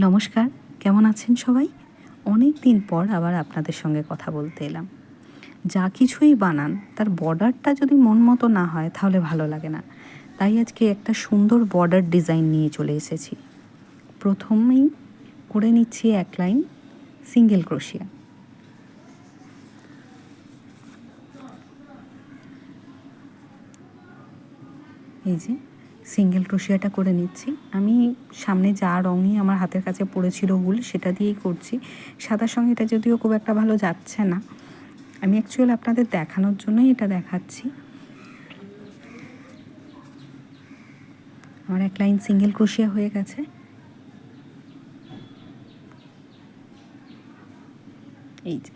নমস্কার, কেমন আছেন সবাই? অনেক দিন পর আবার আপনাদের সঙ্গে কথা বলতে এলাম। যা কিছুই বানান, তার বর্ডারটা যদি মন মতো না হয়, তাহলে ভালো লাগে না। তাই আজকে একটা সুন্দর বর্ডার ডিজাইন নিয়ে চলে এসেছি। প্রথমেই করে নিচ্ছি এক লাইন সিঙ্গেল ক্রোশিয়া। এই যে। সিঙ্গেল ক্রোশিয়াটা করে নিচ্ছি। আমি সামনে যা রঙই আমার হাতের কাছে পড়েছিল উল, সেটা দিয়েই করছি। সাদার সঙ্গে এটা যদিও খুব একটা ভালো যাচ্ছে না। আমি অ্যাকচুয়ালি আপনাদের দেখানোর জন্যই এটা দেখাচ্ছি। আমার এক লাইন সিঙ্গেল ক্রোশিয়া হয়ে গেছে। এই যে।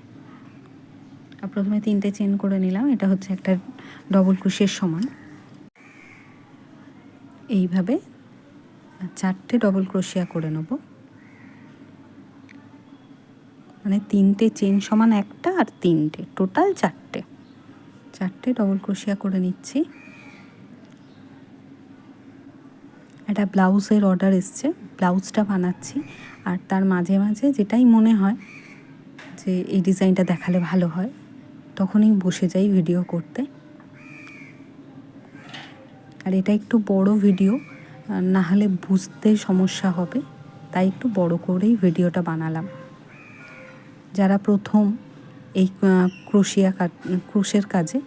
প্রথমে তিনটে চেন করে নিলাম। এটা হচ্ছে একটা ডবল ক্রোশের সমান। এইভাবে চারটে ডবল ক্রোশিয়া করে নেব। মানে তিনটে চেন সমান একটা আর তিনটে টোটাল চারটে। চারটে ডবল ক্রোশিয়া করে নিচ্ছি। একটা ব্লাউজের অর্ডার এসছে, ব্লাউজটা বানাচ্ছি। আর তার মাঝে মাঝে যেটাই মনে হয় যে এই ডিজাইনটা দেখালে ভালো হয়, তখনই বসে যাই ভিডিও করতে। আর এটা একটু বড় ভিডিও না হলে বুঝতে সমস্যা হবে, তাই একটু বড় করেই ভিডিওটা বানালাম। যারা প্রথম এই ক্রোশিয়া ক্রুশের কাজে,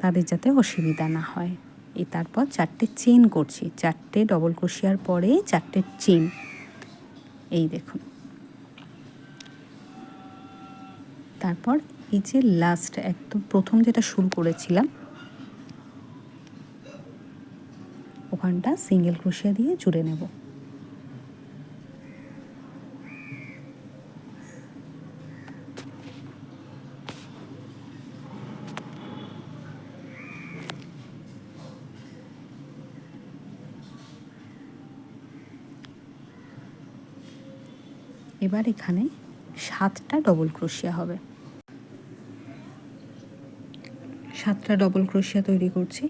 তাদের যাতে অসুবিধা না হয়। এই তারপর চারটে চেন করছি, চারটে ডবল ক্রোশিয়ার পরে চারটে চেন এই দেখুন। তারপর এই যে লাস্ট একদম প্রথম যেটা শুরু করেছিলাম ওখানটা সিঙ্গেল ক্রোশিয়া দিয়ে জুড়ে নেব। এবার এখানে সাতটা ডবল ক্রোশিয়া হবে। সাতটা ডবল ক্রোশিয়া তৈরি করছি।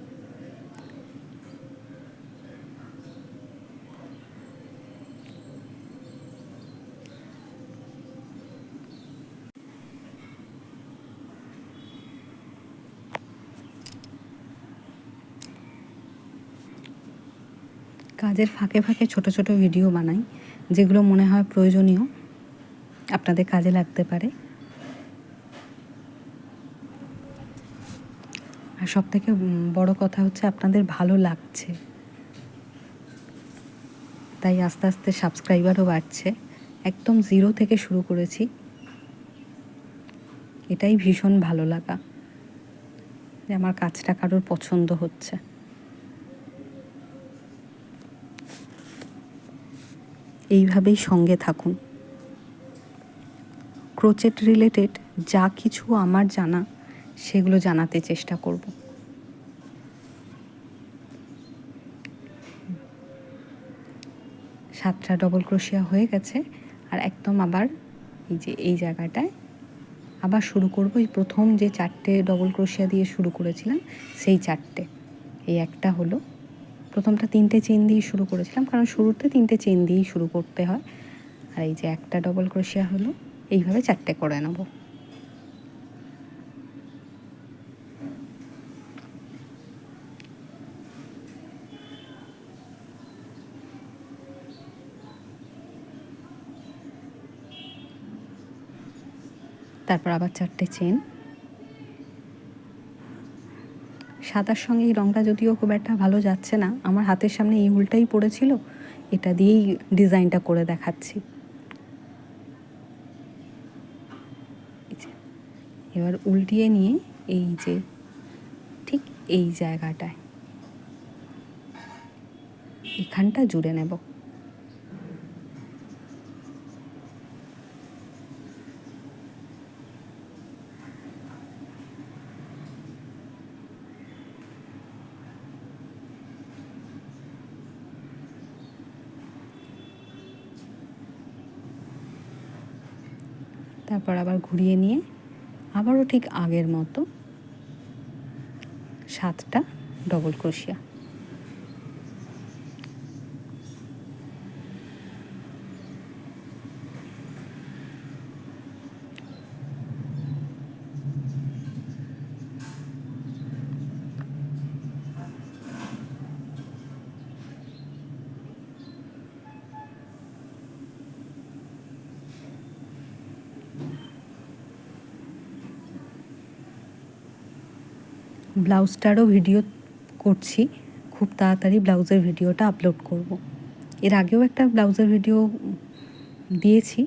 কাজের ফাঁকে ফাঁকে ছোট ছোট ভিডিও বানাই, যেগুলো মনে হয় প্রয়োজনীয়। আপনাদের কাজে লাগতে পারে। আর সব থেকে বড় কথা হচ্ছে আপনাদের ভালো লাগছে। তাই আস্তে আস্তে সাবস্ক্রাইবারও বাড়ছে। একদম জিরো থেকে শুরু করেছি। এটাই ভীষণ ভালো লাগা। যে আমার কাজটা কারোর পছন্দ হচ্ছে। এইভাবেই সঙ্গে থাকুন। ক্রোচেট রিলেটেড যা কিছু আমার জানা, সেগুলো জানাতে চেষ্টা করব। সাতটা ডবল ক্রোশিয়া হয়ে গেছে, আর একদম আবার এই যে এই জায়গাটায় আবার শুরু করব। এই প্রথম যে চারটে ডবল ক্রোশিয়া দিয়ে শুরু করেছিলাম, সেই চারটে। এই একটা হলো প্রথমটা তিনটে চেন দিয়ে শুরু করেছিলাম, কারণ শুরুতে তিনটে চেন দিয়েই শুরু করতে হয়। আর এই যে একটা ডবল ক্রোশিয়া হলো, এইভাবে চারটে করে নেব। তারপর আবার চারটে চেন। সাদার সঙ্গে এই রঙটা যদিও খুব একটা ভালো যাচ্ছে না, আমার হাতের সামনে এই উলটাই পড়েছিল, এটা দিয়েই ডিজাইনটা করে দেখাচ্ছি। এবার উল্টিয়ে নিয়ে এই যে, ঠিক এই জায়গাটায়। এখানটা জুড়ে নেব। তারপর আবার ঘুরিয়ে নিয়ে আবারও ঠিক আগের মতো সাতটা ডবল ক্রোশিয়া ব্লাউজটারও ভিডিও করছি। খুব তাড়াতাড়ি ব্লাউজের ভিডিওটা আপলোড করব। এর আগেও একটা ব্লাউজের ভিডিও দিয়েছি।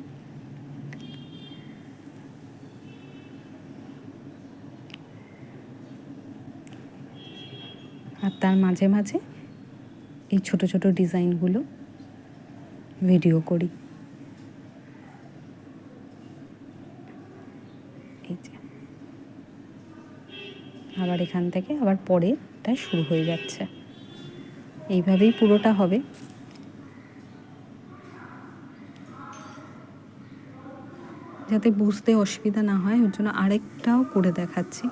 আর তার মাঝে মাঝে এই ছোট ছোট ডিজাইনগুলো ভিডিও করি এই যে আবার এখান থেকে আবার পরেটা শুরু হয়ে যাচ্ছে। এইভাবেই পুরোটা হবে। যাতে বুঝতে অসুবিধা না হয়, ওর জন্য আরেকটাও করে দেখাচ্ছি।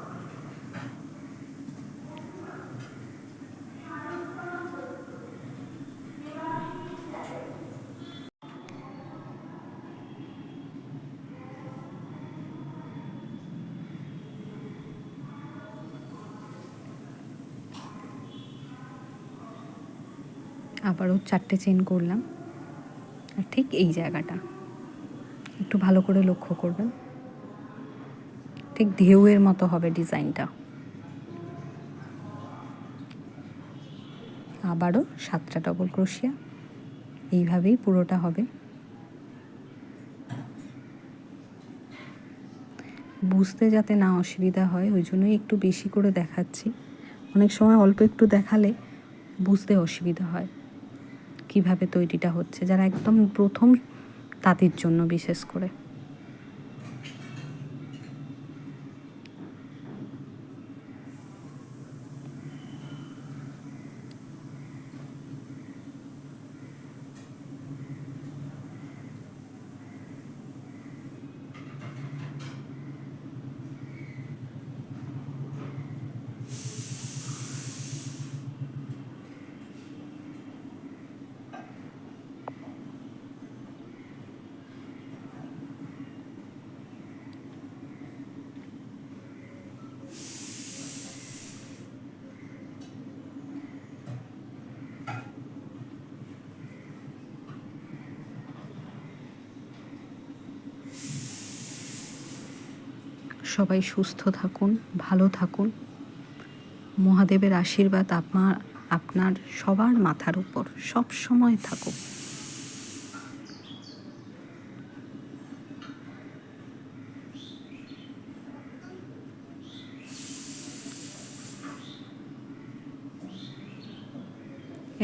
আবারও চারটে চেন করলাম। আর ঠিক এই জায়গাটা। একটু ভালো করে লক্ষ্য করবেন। ঠিক ঢেউয়ের মতো হবে ডিজাইনটা। আবারও সাতটা ডবল ক্রোশিয়া এইভাবেই পুরোটা হবে। বুঝতে যাতে না অসুবিধা হয়, ওই জন্যই একটু বেশি করে দেখাচ্ছি। অনেক সময় অল্প একটু দেখালে বুঝতে অসুবিধা হয়। কীভাবে তৈরিটা হচ্ছে যারা একদম প্রথম তাঁতির জন্য বিশেষ করে। সবাই সুস্থ থাকুন, ভালো থাকুন। মহাদেবের আশীর্বাদ আপনার আপনার সবার মাথার উপর সব সময় থাকুক।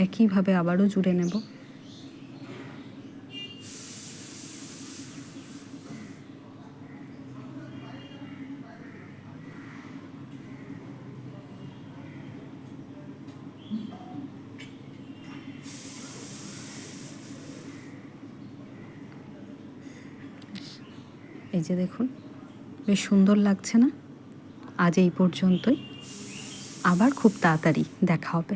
একইভাবে আবারও জুড়ে নেব। এই যে দেখুন, বেশ সুন্দর লাগছে না? আজ এই পর্যন্তই। আবার খুব তাড়াতাড়ি দেখা হবে।